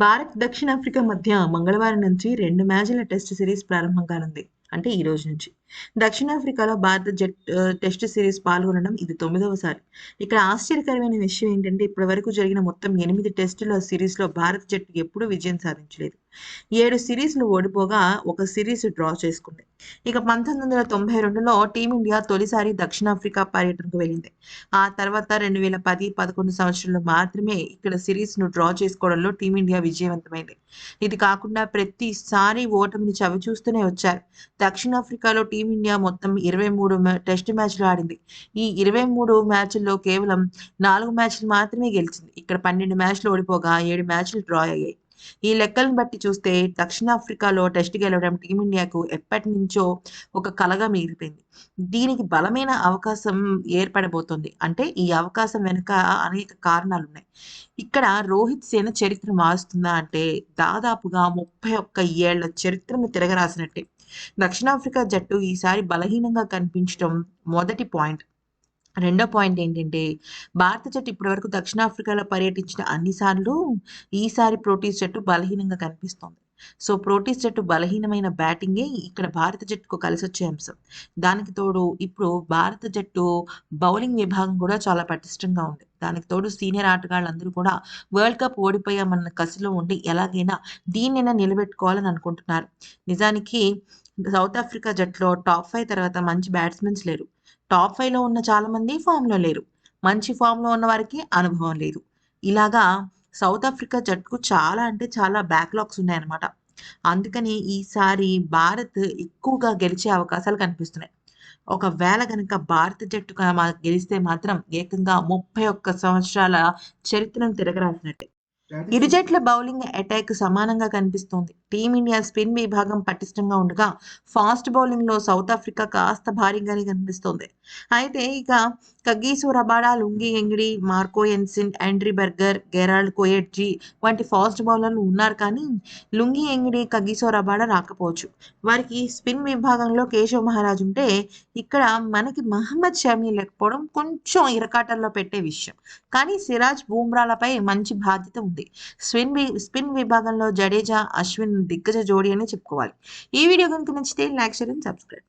భారత్ దక్షిణాఫ్రికా మధ్య మంగళవారం నుంచి రెండు మ్యాచ్ల టెస్ట్ సిరీస్ ప్రారంభం కానుంది. అంటే ఈ రోజు నుంచి. దక్షిణాఫ్రికాలో భారత జట్ టెస్ట్ సిరీస్ పాల్గొనడం ఇది తొమ్మిదవసారి ఇక్కడ ఆశ్చర్యకరమైన విషయం ఏంటంటే ఇప్పటి వరకు జరిగిన మొత్తం ఎనిమిది టెస్టుల సిరీస్లో భారత జట్టు ఎప్పుడూ విజయం సాధించలేదు. ఏడు సిరీస్లు ఓడిపోగా ఒక సిరీస్ డ్రా చేసుకుంది. ఇక పంతొమ్మిది వందల తొంభై రెండులో టీమిండియా తొలిసారి దక్షిణాఫ్రికా పర్యటనకు వెళ్ళింది. ఆ తర్వాత రెండు వేల పది పదకొండు సంవత్సరంలో మాత్రమే ఇక్కడ సిరీస్ను డ్రా చేసుకోవడంలో టీమిండియా విజయవంతమైంది. ఇది కాకుండా ప్రతిసారి ఓటమిని చవి చూస్తూనే వచ్చారు. దక్షిణాఫ్రికాలో టీమిండియా మొత్తం ఇరవై మూడు టెస్ట్ మ్యాచ్లు ఆడింది. ఈ ఇరవై మూడు మ్యాచ్ల్లో కేవలం నాలుగు మ్యాచ్లు మాత్రమే గెలిచింది. ఇక్కడ పన్నెండు మ్యాచ్లు ఓడిపోగా ఏడు మ్యాచ్లు డ్రా అయ్యాయి. ఈ లెక్కలను బట్టి చూస్తే దక్షిణాఫ్రికాలో టెస్ట్ గెలవడం టీమిండియాకు ఎప్పటి నుంచో ఒక కలగా మిగిలిపోయింది. దీనికి బలమైన అవకాశం ఏర్పడబోతోంది. అంటే ఈ అవకాశం వెనుక అనేక కారణాలు ఉన్నాయి ఇక్కడ రోహిత్ సేన చరిత్ర మారుస్తుందా అంటే దాదాపుగా ముప్పై ఒక్క ఏళ్ళ చరిత్రను తిరగరాసినట్టే. దక్షిణాఫ్రికా జట్టు ఈసారి బలహీనంగా కనిపించడం మొదటి పాయింట్. రెండో పాయింట్ ఏంటంటే భారత జట్టు ఇప్పటివరకు దక్షిణాఫ్రికాలో పర్యటించిన అన్నిసార్లు ఈసారి ప్రోటీస్ జట్టు బలహీనంగా కనిపిస్తోంది. సో ప్రోటీస్ జట్టు బలహీనమైన బ్యాటింగే ఇక్కడ భారత జట్టుకు కలిసి వచ్చే అంశం. దానికి తోడు ఇప్పుడు భారత జట్టు బౌలింగ్ విభాగం కూడా చాలా పటిష్టంగా ఉంది. దానికి తోడు సీనియర్ ఆటగాళ్ళందరూ కూడా వరల్డ్ కప్ ఓడిపోయామన్న కసిలో ఉండి ఎలాగైనా దీన్నైనా నిలబెట్టుకోవాలని అనుకుంటున్నారు. నిజానికి సౌత్ ఆఫ్రికా జట్టులో టాప్ ఫైవ్ తర్వాత మంచి బ్యాట్స్మెన్స్ లేరు. టాప్ ఫైవ్లో ఉన్న చాలా మంది ఫామ్లో లేరు. మంచి ఫామ్లో ఉన్న వారికి అనుభవం లేదు. ఇలాగా సౌత్ ఆఫ్రికా జట్టుకు చాలా అంటే చాలా బ్యాక్లాగ్స్ ఉన్నాయన్నమాట. అందుకని ఈసారి భారత్ ఎక్కువగా గెలిచే అవకాశాలు కనిపిస్తున్నాయి. ఒకవేళ కనుక భారత జట్టు గెలిస్తే మాత్రం ఏకంగా ముప్పై ఒక్క సంవత్సరాల చరిత్రను తిరగరాసినట్టే. ఇరు జట్ల బౌలింగ్ అటాక్ సమానంగా కనిపిస్తోంది. టీమిండియా స్పిన్ విభాగం పటిష్టంగా ఉండగా ఫాస్ట్ బౌలింగ్లో సౌత్ ఆఫ్రికా కాస్త భారీగానే కనిపిస్తోంది. అయితే ఇక Kagiso Rabada Lungi Ngidi Marco Jansen Andre Burger Gerald Coetzee వంటి ఫాస్ట్ బౌలర్లు ఉన్నారు కానీ లుంగి ఎంగిడి కగీసో రబాడా రాకపోవచ్చు. వారికి స్పిన్ విభాగంలో కేశవ్ మహారాజ్ ఉంటే ఇక్కడ మనకి మహమ్మద్ షమీ లేకపోవడం కొంచెం ఇరకాటల్లో పెట్టే విషయం. కానీ సిరాజ్ బూమ్రాలపై మంచి బాధ్యత ఉంది. స్పిన్ స్పిన్ విభాగంలో జడేజా అశ్విన్ దిగ్గజ జోడీ అని చెప్పుకోవాలి. ఈ వీడియో కనుక నచ్చితే లైక్ షేర్ అండ్ సబ్స్క్రైబ్